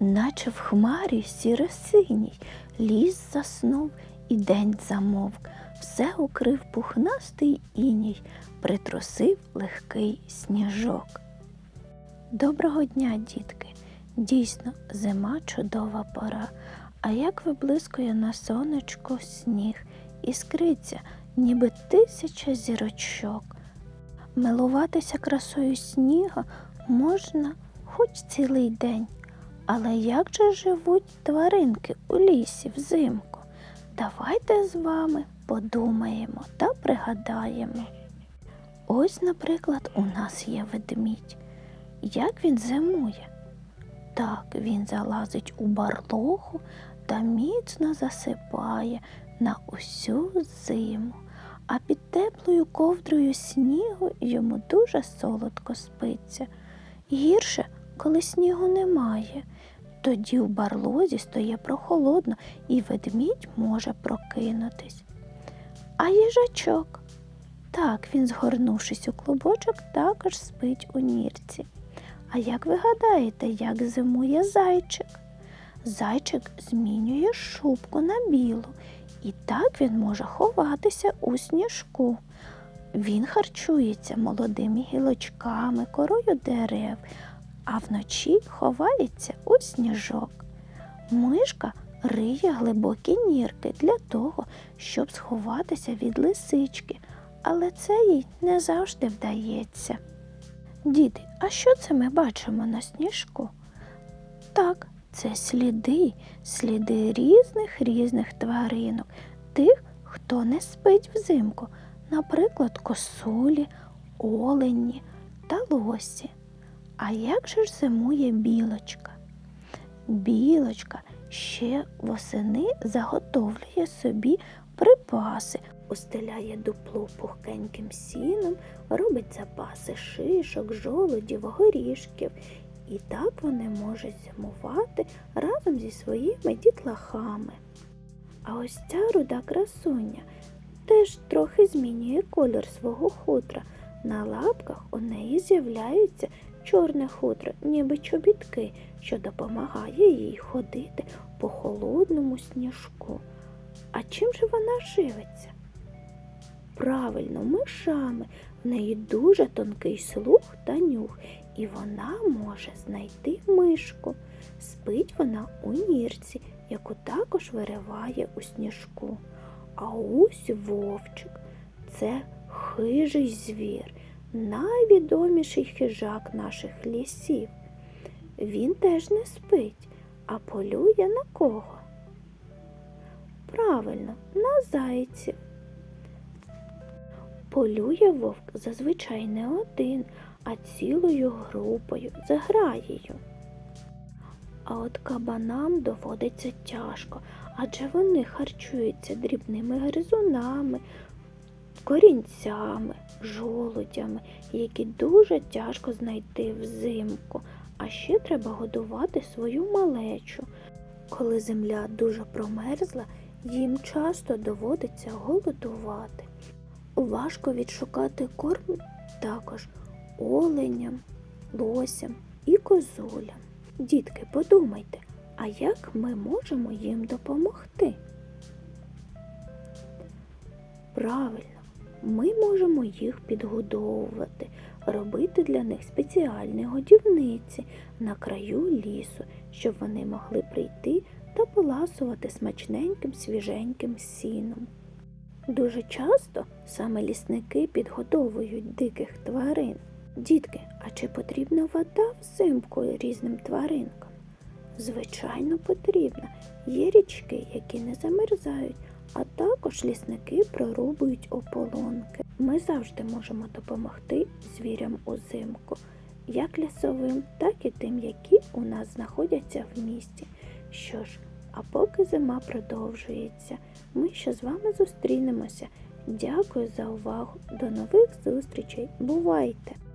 наче в хмарі сіро-синій, ліс заснув і день замовк, все укрив пухнастий іній, притрусив легкий сніжок. Доброго дня, дітки! Дійсно, зима чудова пора, а як виблискує на сонечко сніг, іскриться, ніби тисяча зірочок. Милуватися красою сніга можна хоч цілий день. Але як же живуть тваринки у лісі взимку? Давайте з вами подумаємо та пригадаємо. Ось, наприклад, у нас є ведмідь. Як він зимує? Так, він залазить у барлогу та міцно засипає на усю зиму, а під теплою ковдрою снігу йому дуже солодко спиться. Гірше, коли снігу немає. Тоді в барлозі стає прохолодно і ведмідь може прокинутись. А їжачок? Так, він, згорнувшись у клубочок, також спить у нірці. А як ви гадаєте, як зимує зайчик? Зайчик змінює шубку на білу, і так він може ховатися у сніжку. Він харчується молодими гілочками, корою дерев, а вночі ховається у сніжок. Мишка риє глибокі нірки для того, щоб сховатися від лисички, але це їй не завжди вдається. Діти, а що це ми бачимо на сніжку? Так, це сліди, сліди різних різних тваринок, тих, хто не спить взимку, наприклад, косулі, олені та лосі. А як же ж зимує білочка? Білочка ще восени заготовлює собі припаси, устеляє дупло пухкеньким сіном, робить запаси шишок, жолудів, горішків. І так вони можуть зимувати разом зі своїми дітлахами. А ось ця руда красуня теж трохи змінює колір свого хутра. На лапках у неї з'являється чорне хутро, ніби чобітки, що допомагає їй ходити по холодному сніжку. А чим же вона живиться? Правильно, мишами. В неї дуже тонкий слух та нюх, і вона може знайти мишку. Спить вона у нірці, яку також вириває у сніжку. А ось вовчик це хижий звір, найвідоміший хижак наших лісів. Він теж не спить, а полює на кого? Правильно, на зайців. Полює вовк зазвичай не один, а цілою групою, заграєю. А от кабанам доводиться тяжко, адже вони харчуються дрібними гризунами, корінцями, жолудями, які дуже тяжко знайти взимку. А ще треба годувати свою малечу. Коли земля дуже промерзла, їм часто доводиться голодувати. Важко відшукати корм також оленям, лосям і козулям. Дітки, подумайте, а як ми можемо їм допомогти? Правильно, ми можемо їх підгодовувати, робити для них спеціальні годівниці на краю лісу, щоб вони могли прийти та поласувати смачненьким свіженьким сіном. Дуже часто саме лісники підгодовують диких тварин. Дітки, а чи потрібна вода взимку різним тваринкам? Звичайно, потрібна. Є річки, які не замерзають, а також лісники прорубують ополонки. Ми завжди можемо допомогти звірям узимку, як лісовим, так і тим, які у нас знаходяться в місті. Що ж, а поки зима продовжується, ми ще з вами зустрінемося. Дякую за увагу. До нових зустрічей. Бувайте!